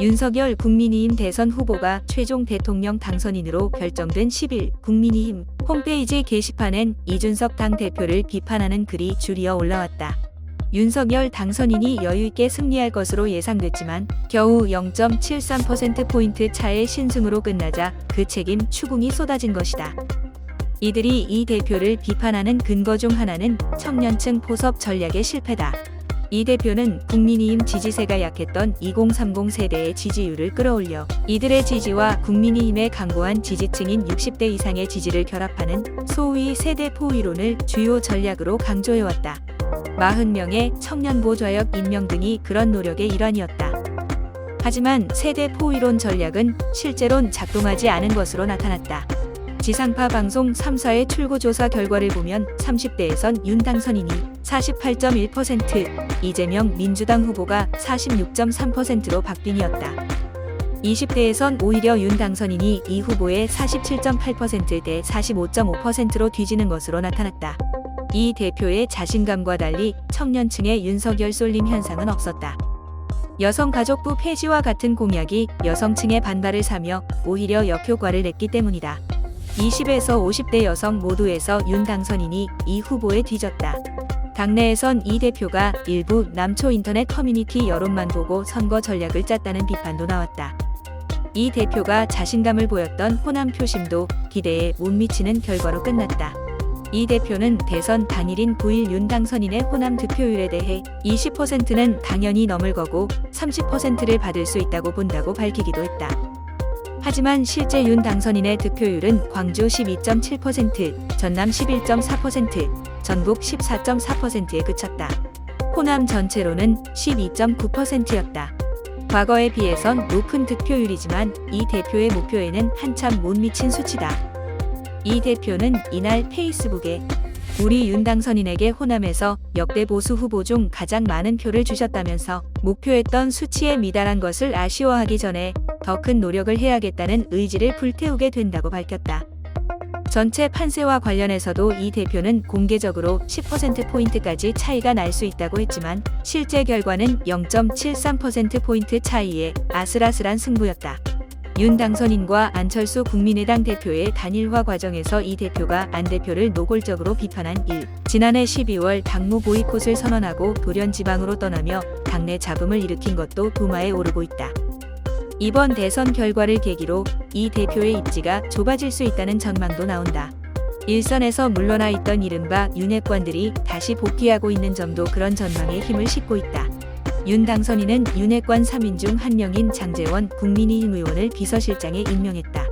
윤석열 국민의힘 대선 후보가 최종 대통령 당선인으로 결정된 10일 국민의힘 홈페이지 게시판엔 이준석 당 대표를 비판하는 글이 줄이어 올라왔다. 윤석열 당선인이 여유있게 승리할 것으로 예상됐지만 겨우 0.73%포인트 차의 신승으로 끝나자 그 책임 추궁이 쏟아진 것이다. 이들이 이 대표를 비판하는 근거 중 하나는 청년층 포섭 전략의 실패다. 이 대표는 국민의힘 지지세가 약했던 2030 세대의 지지율을 끌어올려 이들의 지지와 국민의힘의 강고한 지지층인 60대 이상의 지지를 결합하는 소위 세대 포위론을 주요 전략으로 강조해왔다. 40명의 청년보 좌역 임명 등이 그런 노력의 일환이었다. 하지만 세대 포위론 전략은 실제론 작동하지 않은 것으로 나타났다. 지상파 방송 3사의 출구조사 결과를 보면 30대에선 윤 당선인이 48.1%, 이재명 민주당 후보가 46.3%로 박빙이었다. 20대에선 오히려 윤 당선인이 이 후보의 47.8%대 45.5%로 뒤지는 것으로 나타났다. 이 대표의 자신감과 달리 청년층의 윤석열 쏠림 현상은 없었다. 여성가족부 폐지와 같은 공약이 여성층의 반발을 사며 오히려 역효과를 냈기 때문이다. 20에서 50대 여성 모두에서 윤 당선인이 이 후보에 뒤졌다. 당내에선 이 대표가 일부 남초 인터넷 커뮤니티 여론만 보고 선거 전략을 짰다는 비판도 나왔다. 이 대표가 자신감을 보였던 호남 표심도 기대에 못 미치는 결과로 끝났다. 이 대표는 대선 당일인 9일 윤 당선인의 호남 득표율에 대해 20%는 당연히 넘을 거고 30%를 받을 수 있다고 본다고 밝히기도 했다. 하지만 실제 윤 당선인의 득표율은 광주 12.7%, 전남 11.4%, 전북 14.4%에 그쳤다. 호남 전체로는 12.9%였다. 과거에 비해선 높은 득표율이지만 이 대표의 목표에는 한참 못 미친 수치다. 이 대표는 이날 페이스북에 우리 윤 당선인에게 호남에서 역대 보수 후보 중 가장 많은 표를 주셨다면서 목표했던 수치에 미달한 것을 아쉬워하기 전에 더 큰 노력을 해야겠다는 의지를 불태우게 된다고 밝혔다. 전체 판세와 관련해서도 이 대표는 공개적으로 10%포인트까지 차이가 날 수 있다고 했지만 실제 결과는 0.73%포인트 차이의 아슬아슬한 승부였다. 윤 당선인과 안철수 국민의당 대표의 단일화 과정에서 이 대표가 안 대표를 노골적으로 비판한 일. 지난해 12월 당무 보이콧을 선언하고 돌연 지방으로 떠나며 당내 잡음을 일으킨 것도 도마에 오르고 있다. 이번 대선 결과를 계기로 이 대표의 입지가 좁아질 수 있다는 전망도 나온다. 일선에서 물러나 있던 이른바 윤핵관들이 다시 복귀하고 있는 점도 그런 전망에 힘을 싣고 있다. 윤 당선인은 윤핵관 3인 중 한 명인 장재원 국민의힘 의원을 비서실장에 임명했다.